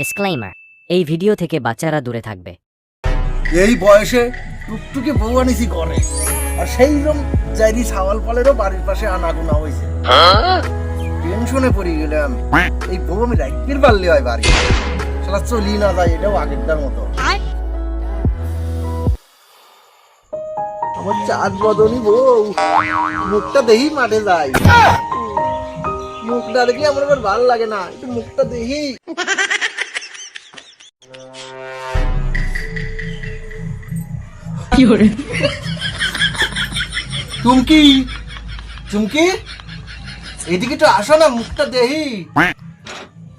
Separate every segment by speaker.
Speaker 1: Disclaimer, এই video থেকে বাচ্চারা দূরে থাকবে।
Speaker 2: এই বয়সে টুকটুকে আনিছি করে আর সেই রকম চাইরি ছাওয়াল ফলেরও বাড়ির পাশে আনাগোনা হয়েছে। টেনশনে পড়ে গেলাম, এই বউ আমি রাইকের পারলে হয় বাড়ি। সালা চলি না যায়, এটাও আগেরটার মতো। আমার চাঁদ বদনি বউ, মুখটা দেখি মাঠে যাই। মুখটা দেখি আমার আবার ভালো লাগে না, একটু মুখটা দেখি চুমকি চুমকি? এদিকে তো আসো না, মুখটা দেখি।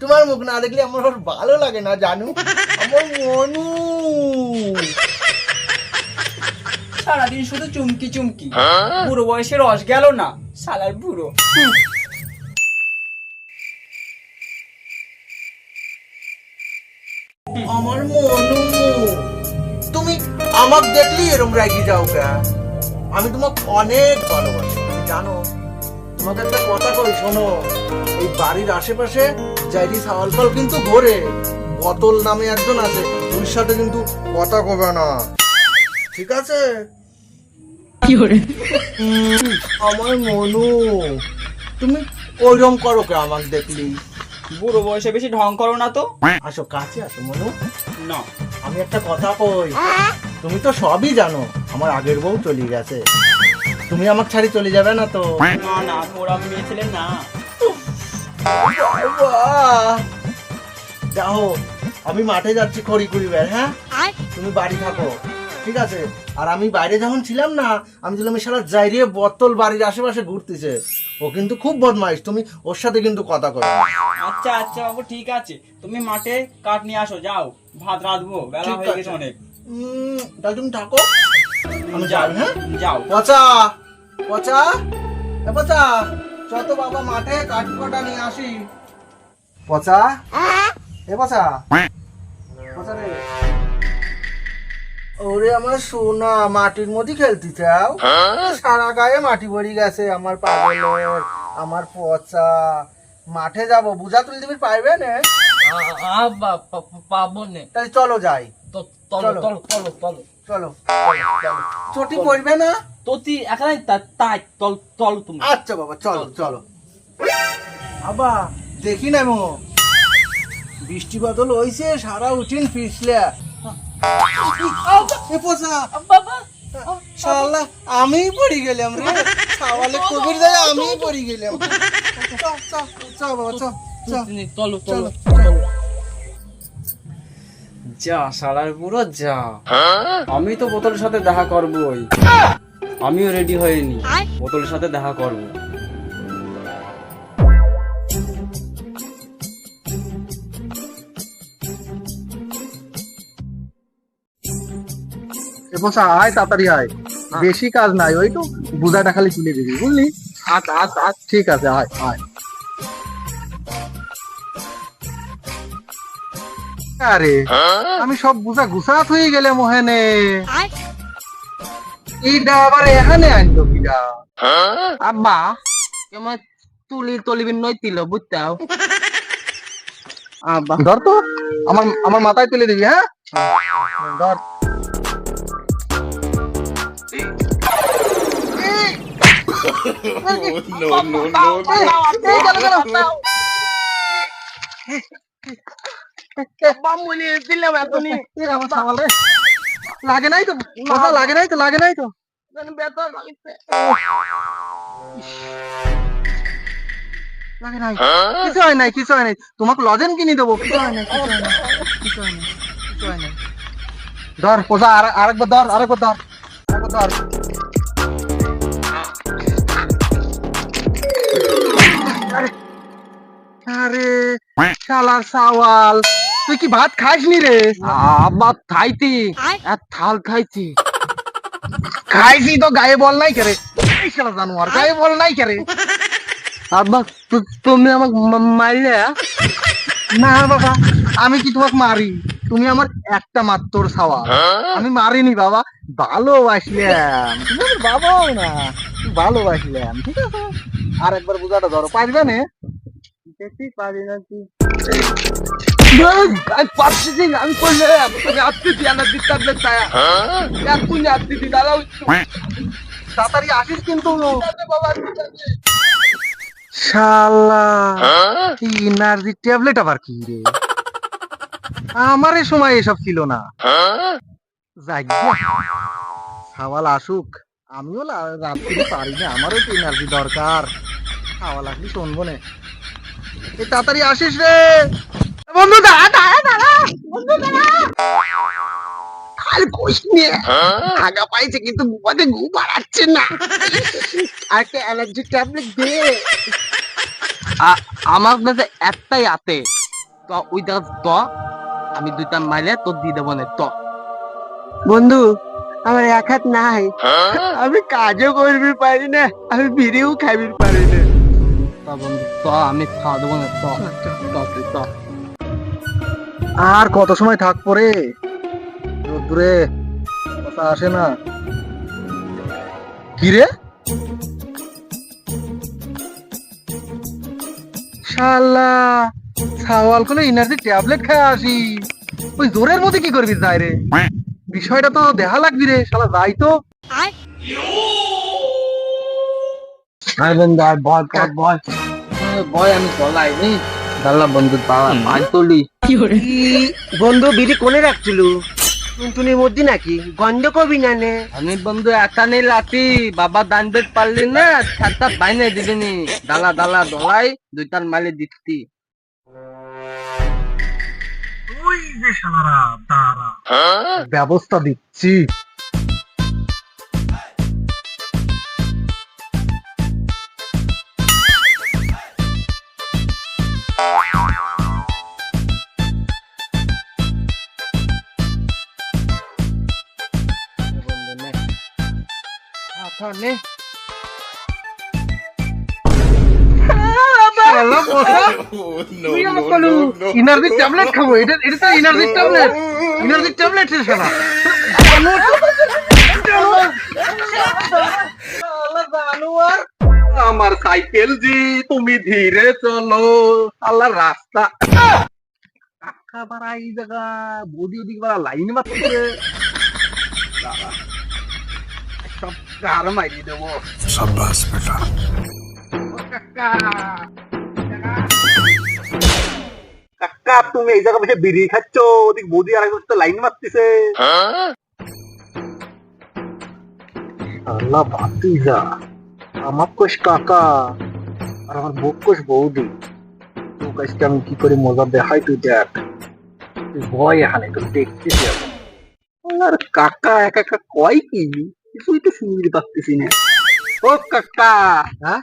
Speaker 2: তোমার মুখ না দেখলে আমার ভালো লাগে না, জানু। আমার মনু।
Speaker 3: সারাদিন শুধু চুমকি চুমকি। বুড়ো বয়সে রস গেল না সালার বুড়ো।
Speaker 2: আমার মনু। তুমি আমাকে দেখলি এরম রাগি যাও কে। আমি তোমাকে অনেক ভালোবাসি তুমি জানো। তোমাকে একটা কথা কই শোনো। এই বাড়ির আশেপাশে জাইরি সাওয়ালফল কিন্তু ঘোরে। বোতল নামে একজন আছে ওর সাথে কিন্তু কথা কবে না। ঠিক আছে? কি উম, আমার মনু। তুমি ওইরকম করো কে আমাকে দেখলি।
Speaker 3: বুড়ো বয়সে বেশি ঢং করো না তো।
Speaker 2: আসো কাছে আসো মনু।
Speaker 3: না।
Speaker 2: আমি একটা কথা কই। তুমি তো সবই জানো আমার আগের বউ চলে গেছে। তুমি আমার ছাড়ি চলে যাবে না তো?
Speaker 3: না না ওরা মেয়ে ছেলে না!
Speaker 2: যাও আমি মাঠে যাচ্ছি খড়ি কুড়ি বের হ্যাঁ তুমি বাড়ি থাকো। ঠিক আছে। আর আমি বাইরে যখন ছিলাম না আমি ছিলাম সারা জাইরে বোতল বাড়ির আশেপাশে ঘুরতেছে। ও কিন্তু খুব বদমাইশ। তুমি ওর সাথে কিন্তু কথা করো
Speaker 3: আচ্ছা আচ্ছা বাবু ঠিক আছে। তুমি মাঠে কাঠ নিয়ে আসো যাও। ভাত রাঁধবো বেলা হয়ে গেছে অনেক।
Speaker 2: তাহলে তুমি থাকো। আমি যাই হ্যাঁ?
Speaker 3: যাও।
Speaker 2: পচা পচা এ পচা চত বাবা মাঠে কাঠ কটা নিয়ে আসি। পচা এ পচা পচা রে। ওরে আমার সোনা মাটির মধ্যে খেলতে চাও? সারা গায়ে মাটি ভরি গেছে আমার পাগলের আমার পচা। মাঠে যাব বুঝা তুলে দিবি পারবে না
Speaker 4: পাবো নে।
Speaker 2: তাহলে চলো যাই। চলো।
Speaker 4: তলো তলো তলো।
Speaker 2: চলো। চলো চটি পড়বে না?
Speaker 4: তোতি এখানে তাই তল তল তুমি।
Speaker 2: আচ্ছা বাবা চলো চলো আবা দেখি না মো। বৃষ্টি বাদল হইছে সারা উঠিন পিছলে।
Speaker 4: বাবা
Speaker 2: শালা আমি পড়ি গেলাম রে। কবির যায় আমি পড়ি গেলাম। চ চ চ বাবা চ চ।
Speaker 4: তুমি তলো
Speaker 2: চলো।
Speaker 3: যা শালার বুড়ো যা। আমি তো বোতলের সাথে দেখা করবই। আমিও রেডি হয়নি বোতলের সাথে দেখা করব।
Speaker 2: পোষা আয় তাড়াতাড়ি আয়। বেশি কাজ নাই ওই তো বুঝাটা খালি তুলে দিবি বুঝলি? আচ্ছা আচ্ছা আচ্ছা। ঠিক আছে আয় আয়। আরে আমি সব বুঝা গুছাত হয়ে গেলে মোহেনে। এইটা আবার এখানে আনলো কিরা
Speaker 4: আব্বা কেমন তুলি তলিবিন নই তিল বুঝতাও? আব্বা।
Speaker 2: ধর তো আমার আমার মাথায় তুলে দিবি হ্যাঁ? ধর।
Speaker 4: বামুনি দিলাম এখনই
Speaker 2: এ আমার সামাল রে। লাগে নাই তো কথা লাগে নাই তো লাগে নাই তো
Speaker 4: বেতন লাগিছে
Speaker 2: লাগে নাই কিছু হয় নাই কিছু হয় নাই তোমাকে লজেন কিনে দেবো কিছু হয় নাই কিছু হয় নাই কিছু হয় নাই কিছু হয় নাই ধর পোষা আর আরেকবার ধর আরেকবার ধর আরেকবার ধর আরে শালা সাওয়াল তুই কি ভাত খাসনি রে?
Speaker 4: আব্বা থাইতি আর থাল থাইতি
Speaker 2: খাইছি তো গায়ে বল নাই করে? এই শালা জানোয়ার গায়ে বল নাই করে?
Speaker 4: আব্বা তুমি আমাকে মারলে
Speaker 2: না বাবা আমি কি তোমাকে মারি? তুমি আমার একটা মাত্র ছাওয়া আমি মারিনি বাবা ভালোবাসলাম। তুমি আমার বাবাও না ভালোবাসলাম ঠিক আছে? আর একবার বুঝাটা ধরো পারবে না?
Speaker 4: দেখতেই পারি
Speaker 5: তাড়াতাড়ি আসিস কিন্তু। এনার্জি ট্যাবলেট আবার কি রে? আমার সময় এসব ছিল না। যাই সাওয়াল আসুক। আমিও রাত্রি পারি না, আমারও তো এনার্জি দরকার। সাওয়াল আসলে শুনব না। তাড়াতাড়ি আসিস রে। বন্ধু, দাঁড়া দাঁড়া দাঁড়া, বন্ধু
Speaker 4: আর কোষ নিয়ে আগা পাইছে, কিন্তু ঘুম পাড়াচ্ছে না। আর অ্যালার্জি ট্যাবলেট দে। আমার কাছে একটাই আতে তো, ওই দাস দ আমি দুইটা মাইলে তোর দিয়ে দেবো না, তো। বন্ধু, আমার এক হাত নাই। আমি কাজও করবি পারি না, আমি বিড়িও খাইবি পারি তা তো আমি খাওয়া দেবো না তো তো তুই তো।
Speaker 5: আর কত সময় থাকব রে রোদ্দুরে কথা আসে না। কি রে? শালা সাওয়াল করে এনার্জি ট্যাবলেট খায় আসি। ওই জোরের মধ্যে কি করবি যাই রে? বিষয়টা তো দেখা লাগবি রে শালা যাই তো।
Speaker 4: আরে বন্ধু আর বল বল বল বল আমি চলাই নি। দাঁড়া বন্ধু দাঁড়া পাঁচ তুলি।
Speaker 6: বন্ধু বিড়ি কোনে রাখছিল? টুনটুনির মধ্যে নাকি? গন্ধ কবি না নে?
Speaker 4: আমি বন্ধু একা নেই লাতি বাবা দান বেদ পারলি না ছাড়টা বাইনে দিবিনি দালা দালা দলাই দুইটার মালে
Speaker 5: দাঁড়া ব্যবস্থা দিচ্ছি।
Speaker 4: নে।
Speaker 5: এনার্জি ট্যাবলেট খাব এটা এটা তো এনার্জি ট্যাবলেট। এনার্জি ট্যাবলেট রে শালা।
Speaker 4: আমার সাইকেল জি তুমি ধীরে চলো। আল্লাহ রাস্তা। বাড়া এই জায়গা বডি ওদিকে লাইন মারতেছে দাঁড়া। কার মারি দেবো কাকা তুমি এই জায়গা বসে বিড়ি খাচ্ছ ওদিক বৌদি আর একজন লাইন মারতেছে
Speaker 5: আল্লাহ ভাতিজা আমার কোষ কাকা আর আমার বুক কোষ বৌদি তোর কাছকে আমি কি করে মজা দেখাই তুই দেখ তুই ভয় এখানে তোর দেখছিস।
Speaker 4: আর কাকা একা একা কয় কি কিছুই তো শুনতে পারতেছি না। ও কাকা।
Speaker 5: হ্যাঁ?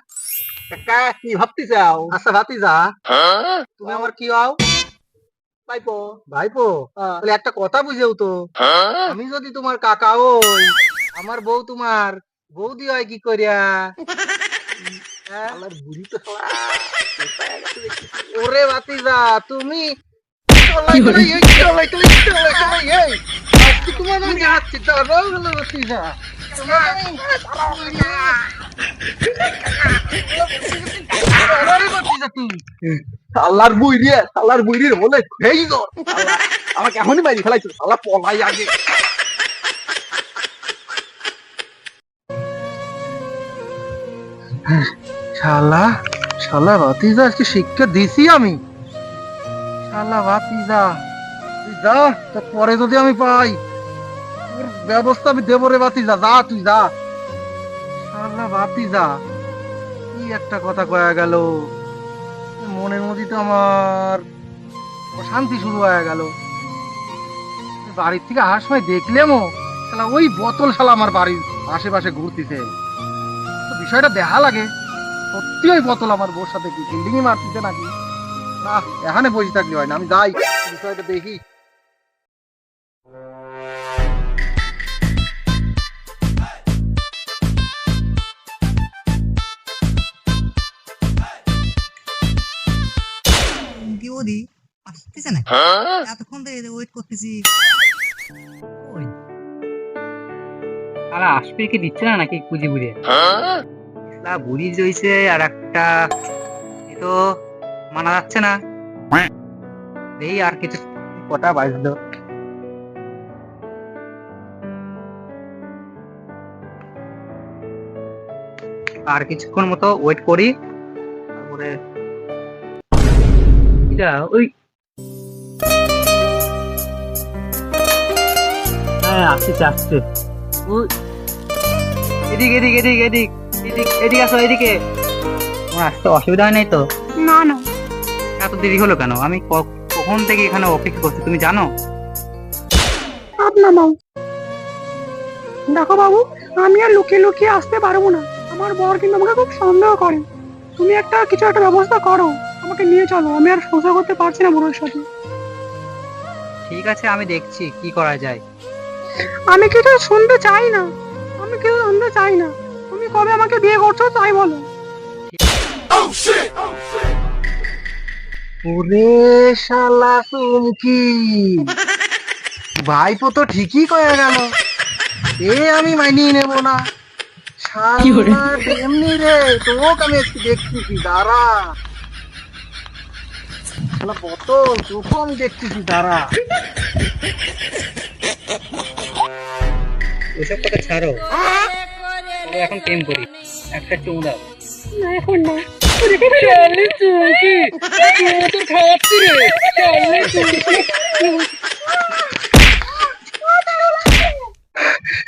Speaker 4: কাকা কি ভাবতে চাও
Speaker 5: আচ্ছা ভাতিজা। তুমি আমার কি হও?
Speaker 4: পাইপো
Speaker 5: ভাইপো?
Speaker 4: হ্যাঁ।
Speaker 5: তাহলে একটা কথা বুঝেও তো। আমি যদি তোমার কাকা হই আমার বউ তোমার বৌদি হয় কি করিয়া? হ্যাঁ?
Speaker 4: আমার বুড়ি তো
Speaker 5: ওরে ভাতিজা তুমি তোমার আমি হাঁটছি দাঁড়াও ভাতিজা।
Speaker 4: শালার বুই রে বুই রে বলে তো। শালা, আমাকে এখনই পলাই আগে।
Speaker 5: শালা শালা ভাতিজা আজকে শিক্ষা দিছি আমি। শালা ভাতিজা তুই যা পরে যদি আমি পাই। ব্যবস্থা আমি দেবো রে ভাতিজা, যা যা তুই যা। শালা ভাতিজা, কি একটা কথা কয়া গেল। মনের মধ্যে তো আমার অশান্তি শুরু হয়ে গেল। বাড়ির থেকে আসার সময় দেখলেমও শালা ওই বোতল শালা আমার বাড়ির আশেপাশে ঘুরতেছে। বিষয়টা দেখা লাগে, সত্যি ওই বোতল আমার বউর সাথে কি বিল্ডিং এ মারতেছে নাকি? না এখানে বসে থাকলে হয় না, আমি যাই, বিষয়টা দেখি।
Speaker 7: আসতেছে না এতক্ষণ ধরে ওয়েট করতেছি
Speaker 3: আর আসবে কি দিচ্ছে না নাকি খুঁজে বুঝে
Speaker 7: বুড়ি জইছে আর একটা এ তো মানা যাচ্ছে না এই আর কিছু কটা বাজলো আর কিছুক্ষণ মতো ওয়েট করি তারপরে এটা ওই হ্যাঁ আসছে আসছে। এদিক এদিক এদিক এদিক এদিক এদিক আসো এদিকে। তোমার আসতে অসুবিধা হয় নাই তো?
Speaker 8: না না।
Speaker 7: এত দেরি হলো কেন? আমি ক- কখন থেকে এখানে অপেক্ষা করছি তুমি জানো?
Speaker 8: আপনার বাবু দেখো বাবু আমি আর লুকিয়ে লুকিয়ে আসতে পারব না। আমার বর কিন্তু আমাকে খুব সন্দেহ করে। তুমি একটা কিছু একটা ব্যবস্থা করো। আমাকে নিয়ে চলো আমি আর সহ্য করতে পারছি না বোনের সাথে।
Speaker 7: ঠিক আছে আমি দেখছি কি করা যায়।
Speaker 8: আমি কিছু শুনতে চাই না আমি কিছু শুনতে চাই না। তুমি কবে আমাকে বিয়ে করছ তাই বলো।
Speaker 5: ওরে শালা চুমকি ভাইপো তো ঠিকই কয়ে গেল। এ আমি মানিয়ে নেব না। শালা এমনি রে তোকে আমি একটু দেখতেছি দাঁড়া। শালা বোতল আমি দেখতেছি দাঁড়া।
Speaker 7: ওসব কথা ছাড়ো। এখন প্রেম করি। একটা চুমু দাও।
Speaker 8: এখন না।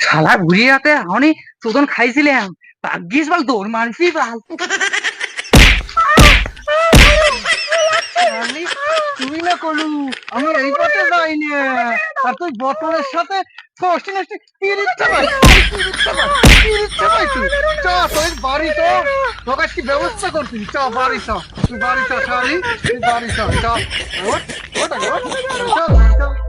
Speaker 7: শালা ঘুরিয়ে রাতে আমি চোদন খাইছিলাম। ভাগ্যিস বল তোর মানসি বাল
Speaker 5: আমি তুই না কলু আমি এই পথে যাই না আর তুই বটনের সাথে কষ্টি নষ্টি পিরিচ্ছে ভাই পিরিচ্ছে ভাই ইচ্ছা ভাই তুই। চ তুই বাড়ি চ। তোকে কি ব্যবস্থা করছিস চ, বাড়ি চ। তুই বাড়ি চ সারি তুই বাড়ি চ। চ। ওঠ ওটা ওঠ।